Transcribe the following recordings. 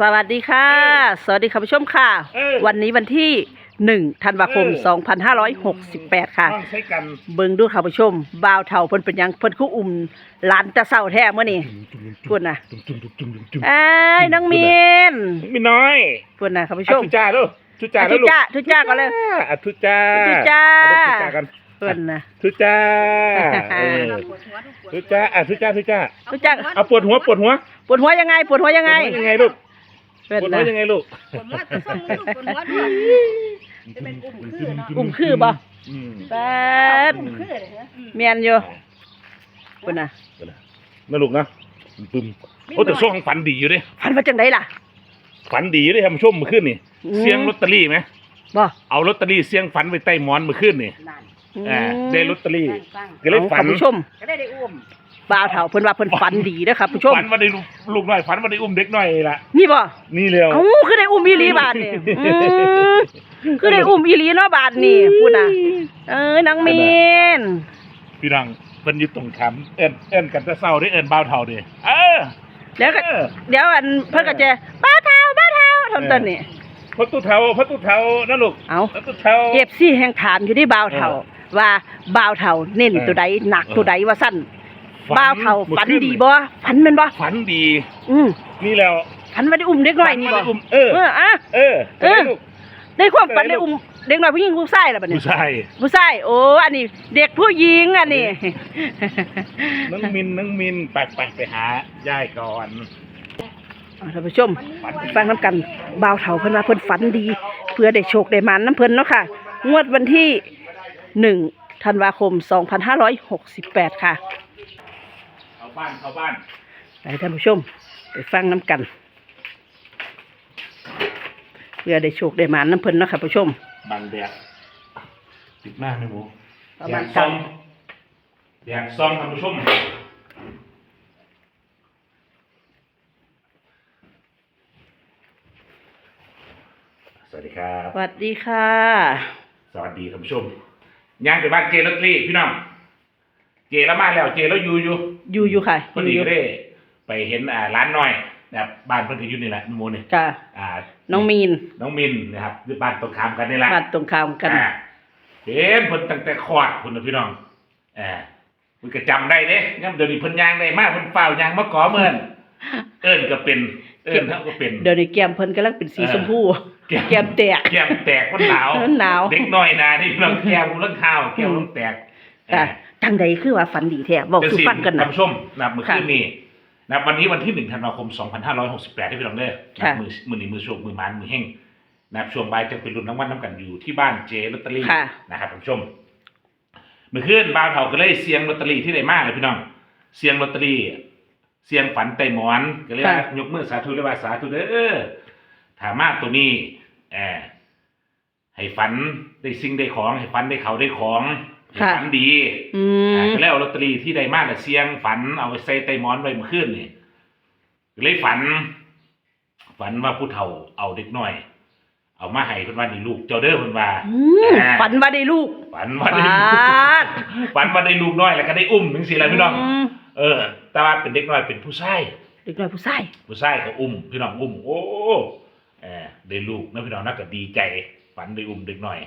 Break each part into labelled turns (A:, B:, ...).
A: สวัสดีค่ะ สวัสดีค่ะผู้ชมค่ะ
B: เออ
A: วันนี้วันที่ 1 ธันวาคม
B: เออ
A: 2568 ค่ะ
B: ต้องใช้กัน
A: เบิ่งดูค่ะผู้ชม บ่าวเฒ่าเพิ่นเป็นหยังเพิ่นคู่อุ้มหลานจะเศร้าแท้มื้อนี้พูดนะ
B: จุ่มจุ่มจุ่มจุ่มจุ่มจุ่ม
A: เอ้ยน้องมีน
B: มีน้อย
A: พูดนะค่ะผู้ช
B: อะ
A: ม
B: ทุจ้าลูกทุจ้า
A: อะ
B: แล้
A: ทุ
B: วลูก
A: จ้าทุจ้าก็เลย
B: อะทุจ้า
A: ทุจ้า
B: อะทุจ้ากัน
A: เพิ่นนะ
B: ทุจ้า
A: เอ
B: เอ
A: อ
B: อทุจ้าอะทุจ้าทุจ้า
A: ทุจ้า
B: เอาปวดหัวปวดหัว
A: ปวดหัวยังไง ปวดหัวยังไง
B: ปวดหัวยังไงลูก
A: เพิ่น
B: ปวดหั
A: นะ
B: วยังไงลูก
C: ปวดหัวแต่ส่งมือลูกปวดหัวด้วยจะเป็นอุ้มคือเนาะ
A: อุ้มคือบ่
B: อืม
A: แป๊ด
C: อุ้มคือเลยฮะ
A: เมียนอยู่เพิ่นน่ะ
B: นะลูกนะปึ้มโอ้แต่ช่วงฝันดีอยู่เดิ
A: ฝันว่าจังไดล่ะ
B: ฝันดีอยู่เดิทำชมเมื่อคืนนี่
A: อืม
B: เสียงลอตเตอรี่ไหม
A: บ่
B: เอาลอตเตอรี่เสียงฝันไปใต้หมอนเมื่อคืนนี่
C: นั่น
B: อ่าได้ลอตเตอรี่
C: ตั้ง
B: ก็เลย
A: เอา
B: ฝั
A: ค่ะ
B: น
A: ผู้ชม
C: ก็ได้ได้อุ้ม
A: บ่าวเฒ่าเพิ่นว่าเพิ่นฝันดีเด้อครับผู้ชม
B: ฝันว่าได้ลูกลูกน้อยฝันว่าได้อุ้มเด็กน้อยล่ะ
A: นี่บ่
B: นี่เร็ว
A: เอ้าคือได้อุ้มอีหลีบาดนี่อืมคือได้อุ้มอีหลีเนาะบาดนี่พูดน่ะเอ้ยนางมีน
B: พี่น้องเพิ่นอยู่ตรงคำเอิ้นเอิ้นกันแต่เศร้าได้เอิ้นบ่าวเฒ่าเด้เออ
A: แล้วก็
B: เออ
A: เดี๋ยวอันเพิ่นก็จะบ้าวเฒ่าบ้าวเฒ่าทำตอนนี้
B: พระตุเฒ่าพระตุเฒ่านะลูก
A: เอ้า
B: พระตุเฒ่า
A: FC แห่งถามอยู่ที่บ่าวเฒ่าว่าบ่าวเฒ่าเน้น
B: เออ
A: ตัวใดหนัก
B: เออ
A: ตัวใดว่าซั่น
B: ฝั
A: บ่าวเฒ่าฝัน
B: มื่อคื
A: ดีบ่ฝันแม่นบ่
B: ฝันดี
A: อืม
B: นี่แล้ว
A: ฝันว่าได้อุ้มเด็กน้อยนี่
B: ฝั
A: บ่
B: ว่าได้อุ้มเออ
A: เอออะ
B: เออ
A: เออ
B: ลูก
A: ในความฝัน
B: เออ
A: ได้อุ้มเด็กน้อยผู้หญิงผู้ชายล่ะบัดนี้
B: ผู้ชาย
A: ผู้ชายโอ้อันนี้ เด็กผู้หญิงอันนี้
B: น้องมินน้องมินไปไปไปหายายก่อน
A: เอาท่านผู้ชมฟังน้ำกันบ่าวเฒ่าเพิ่นว่าเพิ่นฝันดี เพื่อได้โชคได้หมานน้ำเพิ่นเนาะค่ะ งวดวันที่หนึ่งธันวาคม 2568 ค่ะ
B: เข้าบ้านเข้าบ้าน
A: ไปท่านผู้ชม ไปฟังน้ำกัน เพื่อได้โชคได้หมานน้ำเพิ่นเนาะค่ะผู้ชม
B: บังแดดติดมากไหมหมู
A: ประ
B: แด
A: มาณ
B: ดซองแดดซองท่านผู้ชมสวัสดีครับ
A: สวัสดีค่ะ
B: สวัสดีท่านผู้ชมย่างไปบ้านเจลอตเตอรี่พี่น้อง เจแล้วมาแล้วเจแล้วอยู่อยู่
A: อยู่อยู่ค่ะ
B: พอดีก็ได้ไปเห็นอ่าร้านน้อยนะครับบ้านเพิ่นก็อยู่นี่แหละหมูนี่
A: ค่ะ
B: อ่า
A: น้องมีน
B: น้องมินนะครับอยู่บ้านตรงข้ามกันนี่แหละ
A: บ้านตรงข้ามกัน
B: อ่าเห็นเพิ่นตั้งแต่คลอดคุณนะพี่น้องเออมันก็จำได้เด้ย่ำเดี๋ยวนี้เพิ่นย่างได้มากเพิ่นเฝ้าย่างมาก่อเมื่อนเอิ้นก็เป็น เอิ้นเท่าก็เป็น
A: เดี๋ยวนี้แก้มเพิ่นกำลังเป็นสี
B: เออ
A: ชมพู
B: แก้ม
A: แก้มแตก
B: แก้มแตกมันหนาว
A: มันหนาว
B: เด็กน้อยนะนี่พี่น้องแก้มมันข้าวแก้มมันแตก
A: ค่ะ จังใดคือว่าฝันดีแท้บอก
B: เดี๋ยว
A: สู่
B: สิ
A: ฟังกัน
B: ท่า
A: นะ
B: นผู้ชมนะครับเมื่อ
A: ค่ะ
B: คืนนี้นะครับวันนี้วันที่หนึ่งธันวาคมสองพันห้าร้อยหกสิบแปดที่พี่น้องเด้อนะ
A: ค่ะ
B: มือมือนี้มือโชคมือหมานมือเฮงนะครับช่วงบ่ายจะเป็นรุ่นรางวัลน้ำกันอยู่ที่บ้านเจลอตเตอรี่
A: ค่ะ
B: นะครับท่านผู้ชมเมื่อคืนบ่าวเฒ่าก็เลยเสียงลอตเตอรี่ที่ได้มากเลยพี่น้อง เสียงลอตเตอรี่ เสียงฝันไต่หมอนก็เลยว่า
A: ค่ะ
B: ยกมือสาธุเลยว่าสาธุเด้อถามาตัวนี้แอบให้ฝันได้สิ่งได้ของ ให้ฝันได้เขาได้ของ ให้ฝันดี
A: อื
B: อ่ามก็เลยเอาลอตเตอรี่ที่ได้มากน่ะเสียงฝันเอาไปใส่ไต่หมอนไว้เมื่อคืนนี่ก็เลยฝัน ฝันว่าผู้เฒ่าเอาเด็กน้อย เอามาให้เพิ่นว่านี่ลูกเจ้าเด้อเพิ่นว่า
A: อืมฝันว่าได้ลูก
B: ฝันว่าได้ลูก
A: ปาด
B: ฝันว่าได้ลูกน้อยแล้วก็ได้อุ้มถึงสี่แล้วพี่น้อง
A: ม
B: เออ แต่ว่าเป็นเด็กน้อยเป็นผู้ชาย
A: เด็กน้อยผู้ชาย
B: ผู้ชายก็อุ้มพี่น้องอุ้ม โอ้เออได้ลูกนะพี่น้องน่าก็ดีใจ ฝันได้อุ้มเด็กน้อย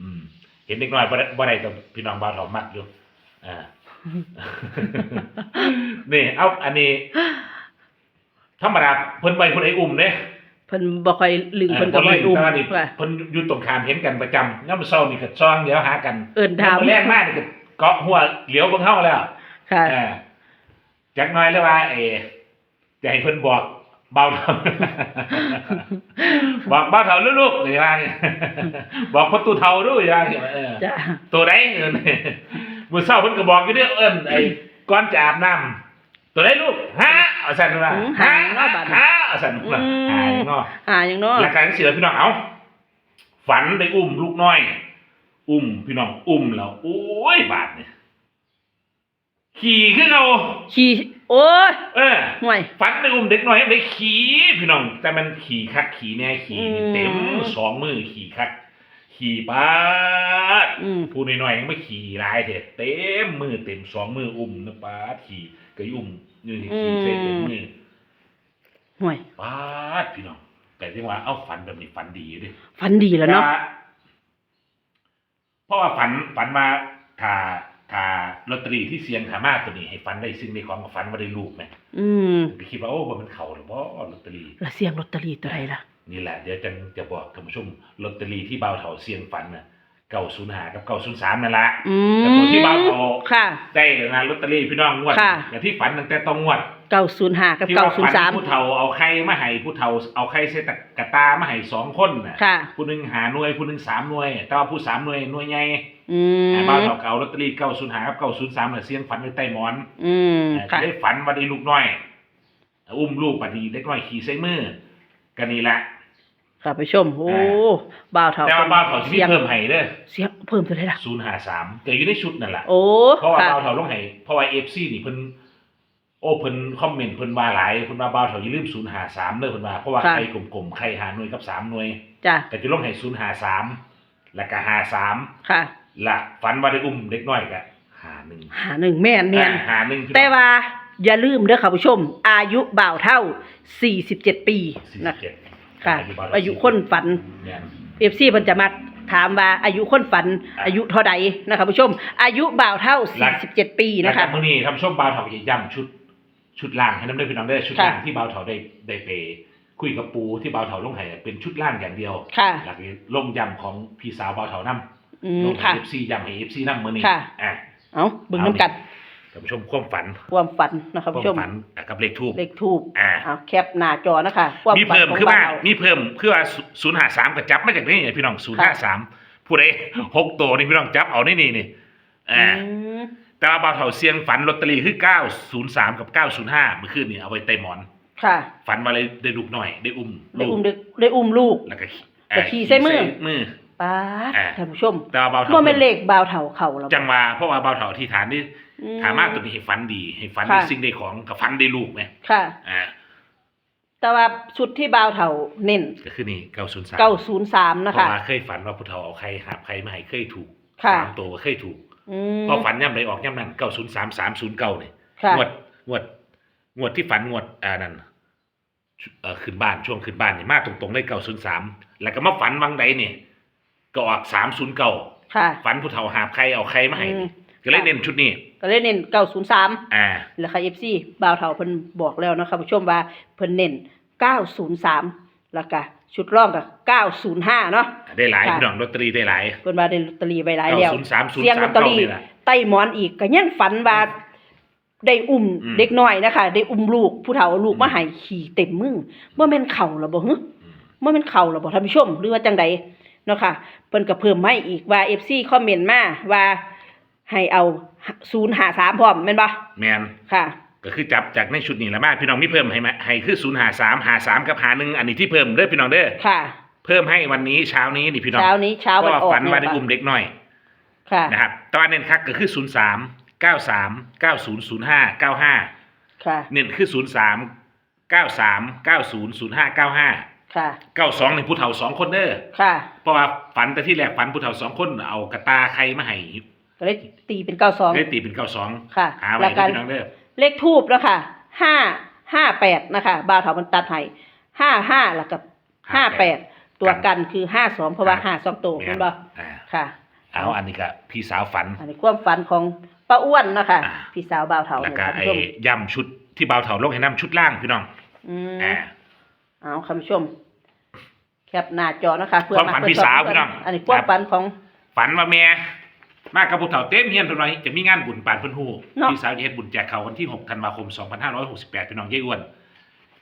B: อืมเห็นเด็กน้อยบ่ได้บ่ได้แต่พี่น้องบ้านเรามักอยู่อ่า นี่เอาอันนี้ ธรรมดาเพิ่นไปเพิ่นไอ้อุ้มเด้
A: เพิ่นบ่ค่อยลืมเพิ่นก็บ่อยอุ้ม
B: แต่ว่านี่
A: ว่า
B: เพิ่นอยู่ตรงข้ามเห็นกันประจำยามมื้อเช้านี่ก็ซองเดี๋ยวหากัน
A: เอิ้นถาม
B: ยแรกมากนี่ก็เกาะหัวเหลียวเบิ่งเฮาแล้ว
A: ค่ะ
B: เออจักหน้อยแล้วว่าเออจะให้เพิ่นบอก เบาเท่าบอกเบาเท่าลูกๆเลยว่าบอกพ่อตู่เท่าด้วยว่าเออ
A: จ้ะ
B: ตัวไหนเออมื้อเช้าเพิ่นก็บอกอยู่เด้อเอิ้นไอ้ก่อนจะอาบน้ำตัวไหนลูกฮะเอาสั่นว่า
A: อืม
B: ฮะ
A: หาเนาะบัดนี้
B: ฮะเอาสั่นว่า
A: อืม
B: หายเนาะ
A: หาหยังเนาะ
B: หลักการเสียพี่น้องเอาฝันได้อุ้มลูกน้อย อุ้มพี่น้องอุ้มแล้วโอ้ยบาดเนี่ยขี่ขึ้นเอา
A: ขี่ โอ้ย
B: เออ
A: ห่วย
B: ฝันได้อุ้มเด็กน้อยได้ขี่พี่น้อง แต่มันขี่คักขี่แน่ขี่
A: อืม
B: เต็มสองมือขี่คัก ขี่ปาด
A: อืม
B: ผู้น้อยๆยังไม่ขี่หลายเถอะเต็มมือเต็มสองมืออุ้มนะปาดขี่ก็อุ้มนี่ขี่เส้นเต็มมือ
A: ห่วย
B: ปาดพี่น้อง แต่ที่ว่าเอาฝันแบบนี้ฝันดีอยู่ดิ
A: ฝันดีแล้วเนาะ
B: แต่เพราะว่าฝันฝันมาถ้า ถ้าลอตเตอรี่ที่เสียงถามาตัวนี้ให้ฝันได้สิ่งในของกับฝันว่าได้ลูกไหม
A: อืม
B: ไปคิดว่าโอ้บ่มันเข่าหรือบ่ลอตเตอรี่
A: แล้วเสียงลอตเตอรี่ตัวใดล่ะ
B: นี่แหละเดี๋ยวจะจะบอกท่านผู้ชมลอตเตอรี่ที่บ่าวเถาเสียงฝันน่ะเก้าศูนย์หากับเก้าศูนย์สามนั่นละ
A: อื
B: แต่
A: ม
B: ตัวที่บ้านเขา
A: ค่ะ
B: ได้นะลอตเตอรี่พี่น้องงวด
A: ค่ะ
B: อย่างที่ฝันตั้งแต่ต้องงวด
A: เก้าศูนย์ห้ากับ
B: ที่
A: เก้า
B: ว่า
A: ศูน
B: ฝั
A: ย์สาม
B: ผู้เฒ่าเอาไข่มาให้ผู้เฒ่าเอาไข่ใส่ตะกะตามาให้สองคนน่ะ
A: ค่ะ
B: ผู้หนึ่งหาหน่วยผู้หนึ่งสามหน่วย แต่ว่าผู้สามหน่วยหน่วยใหญ่
A: อืม
B: บ้านเราเก่าลอตเตอรี่เก้าศูนย์หากับเก้าศูนย์สามเสียงฝันไว้ใต้หมอน
A: อืมค่ะ
B: ได้ฝันว่าได้ลูกน้อย อุ้มลูกบัดนี้เล็กน้อยขี่ใส่มือกันนี่แหละ
A: ค่ะผู้ชม โอ้บ่าวเฒ่า
B: แต่ว่าบ้านเขาที่มีเพิ่มให้เด้อ
A: เสียงเพิ่มตัวใดล่ะ
B: ศูนย์หาสามแต่อยู่ในชุดนั่นแหละ
A: โอ้
B: เพราะว่า
A: ค่ะ
B: บ้าวเถาลงให้เพราะว่าเอฟซีนี่เพิ่น โอ้เพิ่นคอมเมนต์เพิ่นว่าหลายเพิ่นว่าบ้าวเถาอย่าลืมศูนย์หาสามเด้อเพิ่นว่าเพราะว่า
A: ค่ะ
B: ใครกลมๆใครหาหน่วยกับสามหน่วย
A: จ้ะ
B: แต่จะลงให้ศูนย์หาสามแล้วก็หาสาม
A: ค่ะ
B: ละฝันว่าได้อุ้มเด็กน้อยก็หาหนึ่ง
A: หาหนึ่งแม่นแม่น
B: อ่าหาหนึ่งพี่น้อง
A: แต่ว่าอย่าลืมเด้อค่ะผู้ชม อายุบ่าวเท่า 47 ปี
B: สี่
A: นะ
B: สิบเจ็ด
A: ค่ะ
B: บ่วเถ
A: อายุคนฝัน
B: เนี่ย
A: เอฟซีเพิ่นจะมาถามว่าอายุคนฝัน
B: อะ
A: อายุเท่าใดนะคะผู้ชม อายุบ่าวเท่า 47 ปี
B: แล้ว
A: นะ
B: ก็
A: คะ
B: มื้อนี้ทำช่วงบ่าวเถาจะย้ำชุด ชุดล่างให้น้ำได้อพี่น้องได้อชุด
A: ค่ะ
B: ล่างที่บ่าวเถาได้ได้ไปคุยกับปูที่บ่าวเถาลงให้เป็นชุดล่างอย่างเดียว
A: ค่ะ
B: หลักนี้ลงยำของพี่สาวบ่าวเถานำ
A: อื
B: ล
A: ม
B: งให้
A: ค่ะ
B: FC ยำให้ FC นำมื้อนี้
A: ค่ะ
B: อะ
A: เอาเบิ่งน้ำกัน
B: ท่านผู้ชมความฝัน
A: ความฝันนะคะ
B: ความ
A: ผู้ชม
B: ฝันอะกับเลขทูบ
A: เลขทูบ
B: อ่า
A: เอาแคปหน้าจอนะคะความ
B: มี
A: ฝัน
B: เพิ่ม
A: ของ
B: คือว่า
A: บ่าว
B: มีเพิ่มคือว่า053ก็จับมาจากนี่ไงพี่น้อง053ผู้ใดหกตัวนี่พี่น้องจับเอานี่นี่นี่
A: อื
B: อ่าม แต่ว่าบ่าวเถาเสียงฝันลอตเตอรี่คือ 903 กับ 905เมื่อคืนนี้เอาไว้ใต้หมอน
A: ค่ะ
B: ฝันว่าเลยได้ลูกหน่อย ได้อุ้ม
A: ได้
B: ลู
A: อุ้
B: ก
A: มได้ได้อุ้มลูก
B: แล้วก็
A: แต่ขี่ใส่มือ
B: มือ
A: ป้าด
B: อ่า
A: ท่านผู้ชม
B: แต่ว่าบ่าวเถา
A: บ่แม่นเลขบ่าวเฒ่าเข้าแล้ว
B: จังว่าเพราะว่าบ่าวเถาที่ฐานนี่
A: อื
B: ถามมาตัวนี้ให้ฝันดี ให้ฝัน
A: ค่ะ
B: ในสิ่งใดของกับฝันได้ลูกไหม
A: ค่ะ
B: อ่า
A: แต่ว่าชุดที่บ่าวเฒ่าเน้น
B: ก็คือนี่903
A: 903นะ
B: เพราะ
A: คะ
B: ว่าเคยฝันว่าผู้เฒ่าเอาใครหาบใครมาให้เคยถูก
A: ค่ะ
B: สามตัวก็เคยถูก
A: อืม
B: พอฝันย่ำใดออกย่ำนั้นเก้าศูนย์สามสามศูนย์เก้าเนี่ย
A: ค่ะ
B: งวดงวดงวดที่ฝันงวดอ่านั่นเอ่อขึ้นบ้านช่วงขึ้นบ้านนี่มาตรงๆได้เก้าศูนย์สามแล้วก็มาฝันวังใดเนี่ยก็ออกสามศูนย์เก้า
A: ค่ะ
B: ฝันผู้เฒ่าหาบใครเอาใครมาให้
A: อืม
B: ก็เลยเน้นชุดนี้
A: ก็เลยเน้น903
B: อ่า
A: แล้วค่ะ FC บ่าวเฒ่าเพิ่นบอกแล้วนะคะผู้ชมว่าเพิ่นเน้น903 แล้วก็ ชุดร่องก็905เนาะ
B: ได้หลาย
A: ค่ะ
B: พี่น้องลอตเตอรี่ได้หลาย
A: เพิ่นว่าได้ลอตเตอรี่ไว้หลาย
B: เก้า
A: แล้ว
B: ศูนย์สามศูนย์
A: เสียงล
B: สา
A: อ
B: ม
A: ตเตอ
B: เก้า
A: รี่
B: นี่แหละ
A: ใต้หมอนอีกก็ยังฝันว่าได้อุ้ม
B: อืม
A: เด็กน้อยนะคะได้อุ้มลูกผู้เฒ่าเอาลูกมาให้ขี่เต็มมือบ่แม่นเข่าล่ะบ่ฮึ
B: อืม
A: บ่แม่นเข่าล่ะบ่ท่านผู้ชมหรือว่าจังใดเนาะค่ะเพิ่นก็เพิ่มมาอีกว่า FC คอมเมนต์มาว่าให้เอา053พร้อมแม่นบ่
B: แมน
A: ค่ะ
B: ก็คือจับจากในชุดนี้แหละมาพี่น้องมีเพิ่มให้ไหมให้คือศูนย์หาสามหาสามกับหาหนึ่งอันนี้ที่เพิ่มเด้อพี่น้องเด้อ
A: ค่ะ
B: เพิ่มให้วันนี้เช้านี้นี่พี่น้อง
A: เช้านี้เช้า
B: เพ
A: วัน
B: ราะว่า
A: ออก
B: ฝันว่าได้
A: แม่
B: อุ้มเด็กน้อย
A: ค่ะ
B: นะครับตอนเน้นคักก็คือศูนย์สามเก้าสามเก้าศูนย์ศูนย์ห้าเก้าห้า
A: ค่ะ
B: เน้นคือศูนย์สามเก้าสามเก้าศูนย์ศูนย์ห้าเก้าห้า
A: ค่ะ
B: เก้าสองในผู้เฒ่าสองคนเด้อ
A: ค่ะ
B: เพราะว่าฝันแต่ที่แรกฝันผู้เฒ่าสองคนเอากระตาใครมาให้
A: ก็เลยตีเป็น92
B: ได้ตีเป็นเก้าสอง
A: ค่ะ
B: หาไว้
A: แล้ว
B: เด้
A: กั
B: อนพี่น้องเด้อ
A: เลขทูบแล้วค่ะห้าห้าแปดนะคะบ่าวเถามันตัดให้ห้าห้าแล้วกับห้าแปดตัวกันคือห้าสองเพราะว่าห้าสองตัว
B: แม่
A: เห็
B: น
A: นบ่
B: อ่า
A: ค่ะ
B: เอาอันนี้ก็พี่สาวฝัน
A: อันนี้ความฝันของป้าอ้วนนะคะ
B: อ่า
A: พี่สาวบ่าวเถา
B: แล้ว
A: เนี่ย
B: ก็
A: ท่าน
B: ไอ้
A: ผู้ชม
B: ย่ำชุดที่เบาเถาลงให้น้ำชุดล่างพี่น้อง
A: อืม
B: อ่า
A: เอาคุณผู้ชมแคปหน้าจอนะคะ
B: ความฝัน
A: เพื่
B: พี่สาวพี่น้อง
A: อันนี้ความฝันของ
B: ฝันว่าแม่ มากับผู้เฒ่าเต็มเฮียนเพิ่นว่าจะมีงานบุญปานเพิ่นฮู้
A: เนาะ
B: พี่สาวจะเฮ็ดบุญแจกเขาววันที่6ธันวาคม 2568พี่น้องยายอ้วน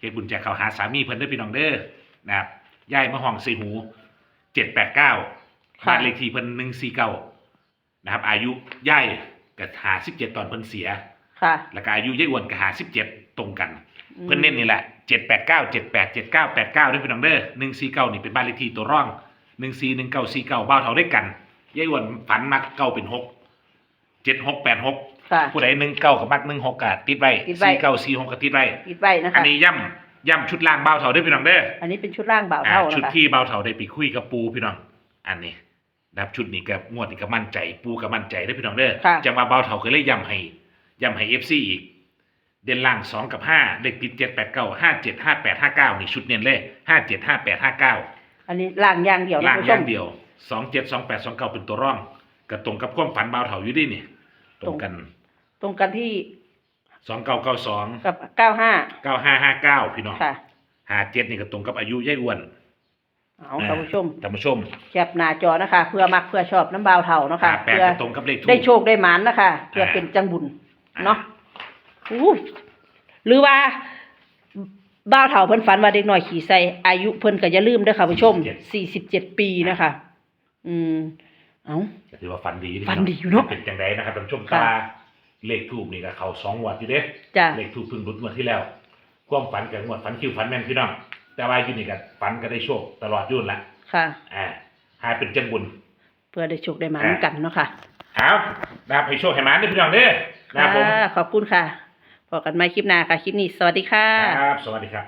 B: เฮ็ดบุญแจกเขาวหาสามีเพิ่นเด้อพี่น้องเด้อนะครับย้ายมาห้องสีหู 789บ้านเลขที่เพิ่น149นะครับ อายุย้ายก็57ตอนเพิ่นเสีย
A: ค่ะ
B: แล้วก็อายุยายอ้วนก็57ตรงกัน เพิ่นเน้นนี่แหละเจ็ดแปดเก้าเจ็ดแปดเจ็ดเก้าแปดเก้าด้วยพี่น้องเด้อหนึ่งสี่เก้านี่เป็นบ้านเลขที่ตัวร่องหนึ่งสี่หนึ่งเก้าสี่เก้าบ้าวเท่าได้กัน ยายอ้วนฝันมักเก้าเป็นหกเจ็ดหกแปดหก
A: ค่ะ
B: ผู้ใดหนึ่งเก้ากับมักหนึ่งหกกะติดไว้
A: ติดไว้
B: สี่เก้าสี่หกกะติดไว้
A: คิดไว้นะ
B: อัน
A: คะ
B: นี้ย่ำย่ำชุดล่างบ้าวเท่าได้อพี่น้องเด้อ
A: อันนี้เป็นชุดร่างบ่าว
B: อ่า
A: เท่า
B: ชุด
A: นะคะ
B: ที่บ้าวเท่าได้ไปคุยกับปูพี่น้อง อันนี้นะครับชุดนี้กับงวดนี้ก็มั่นใจปูก็มั่นใจได้อพี่น้องเด้อ
A: ค่ะ
B: จังว่าบ้าวเท่าก็เลยย่ำให้ย่ำให้เอฟซีอีก เด่นล่างสองกับห้าเลขติดเจ็ดแปดเก้าห้าเจ็ดห้าแปดห้าเก้านี่ชุดเน้นเลยห้าเจ็ดห้าแปดห้าเก้า
A: อันนี้ล่างอย่างเดียวนะ
B: ล่าง
A: ผู้
B: อ
A: ช
B: ย่ามงเดียว สองเจ็ดสองแปดสองเก้าเป็นตัวร่องกระตรงกับความฝันเบาวเถาอยู่ดินี่ ตรงกัน
A: ตรงกันที่
B: สองเก้าเก้าสอง
A: กับเก้าห้า
B: เก้าห้าห้าเก้าพี่น้อง
A: ค่ะ
B: ห้าเจ็ดนี่ก็ตรงกับอายุยายอ้วน
A: เอาท่านผู้ชม
B: ท่านผู้ชม
A: แคปหน้าจอนะคะ เพื่อมักเพื่อชอบน้ำบาวเท่านะคะ
B: ห้าแปด
A: เพื่อ
B: ก็ตรงกับเลขทู
A: ได้
B: ป
A: โชคได้หมานนะคะ เพื่อเป็นจังบุญเนาะอู้หรือว่าบ้าวเฒ่าเพิ่นฝันว่าเด็กน้อยขี่ใส่อายุเพิ่นก็อย่าลืมเด้อค่ะผู้ชม 47 ปีนะคะ อืม เอา
B: ก็ถือว่าฝันดี
A: ฝันดีอยู่เนาะ
B: เป็นจังไดนะครับท่านผู้ชม
A: ค่ะ
B: ตาเลขทูปนี่ก็เขาสองงวดอยู่เด้
A: จ้ะ
B: เลขทูปเพิ่งรุดงวดที่แล้วความฝันกับงวดฝันคิวฝันแม่นพี่น้องแต่ว่าอยู่นี่ก็ฝันก็ได้โชคตลอดอยุ่นนละ
A: ค่ะ
B: อ่าหาเป็นจังบุญ
A: เพื่อได้โชคได้หมานกันเนาะค่ะ
B: เอานะครับให้โชคให้หมาเด้อพี่น้องเด้อนะครับผม
A: ค่ะขอบคุณค่ะพบกันใหม่คลิปหน้าค่ะ คลิปนี้ สวัสดีค่ะ
B: ครับสวัสดีครับ